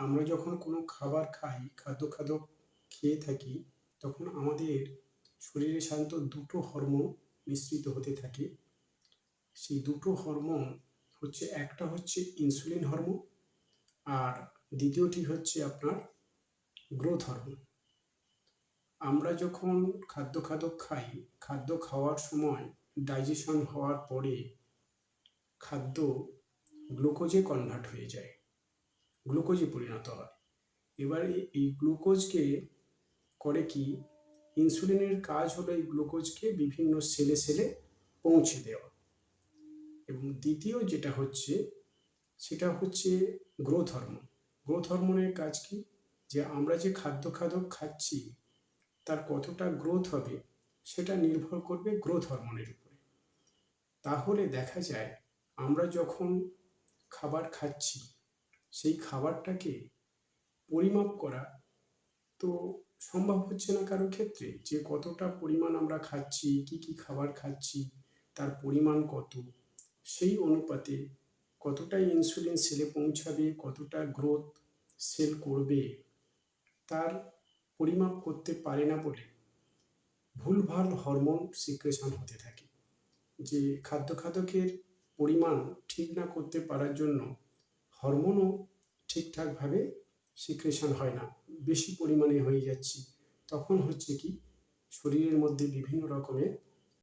আমরা যখন কোনো খাবার খাই, খাদ্য খাদ্য খেয়ে থাকি, তখন আমাদের শরীরে সাধারণত দুটো হরমোন মিশ্রিত হতে থাকে। সেই দুটো হরমোন হচ্ছে, একটা হচ্ছে ইনসুলিন হরমোন আর দ্বিতীয়টি হচ্ছে আপনার গ্রোথ হরমোন। আমরা যখন খাদ্য খাদ্য খাই, খাদ্য খাওয়ার সময় ডাইজেশন হওয়ার পরে খাদ্য গ্লুকোজে কনভার্ট হয়ে যায়। গ্লুকোজে পরিণত হয়। এবারে এই গ্লুকোজকে করে কি? ইনসুলিনের কাজ হলো এই গ্লুকোজকে বিভিন্ন সেলে সেলে পৌঁছে দেওয়া। এবং দ্বিতীয় যেটা হচ্ছে, সেটা হচ্ছে গ্রোথ হরমোন। গ্রোথ হরমোনের কাজ কি? যে আমরা যে খাদ্য খাদ্য খাচ্ছি, তার কতটা গ্রোথ হবে, সেটা নির্ভর করবে গ্রোথ হরমোনের উপরে। তাহলে দেখা যায়, আমরা যখন খাবার খাচ্ছি সেই খাবারটাকে পরিমাপ করা তো সম্ভব হচ্ছে না কারও ক্ষেত্রে? যে কতটা পরিমাণ আমরা খাচ্ছি, কি কি খাবার খাচ্ছি, তার পরিমাণ কত? সেই অনুপাতে কতটা ইনসুলিন সেলে পৌঁছাবে, কতটা গ্রোথ সেল করবে, তার পরিমাপ করতে পারে না বলে ভুলভাল হরমোন সিক্রেশন হতে থাকে। যে খাদ্য খাদকের পরিমাণ ঠিক না করতে পারার জন্য হরমোনও ঠিকঠাকভাবে সিক্রেশন হয় না। বেশি পরিমাণে হয়ে যাচ্ছে। তখন হচ্ছে কি, শরীরের মধ্যে বিভিন্ন রকমের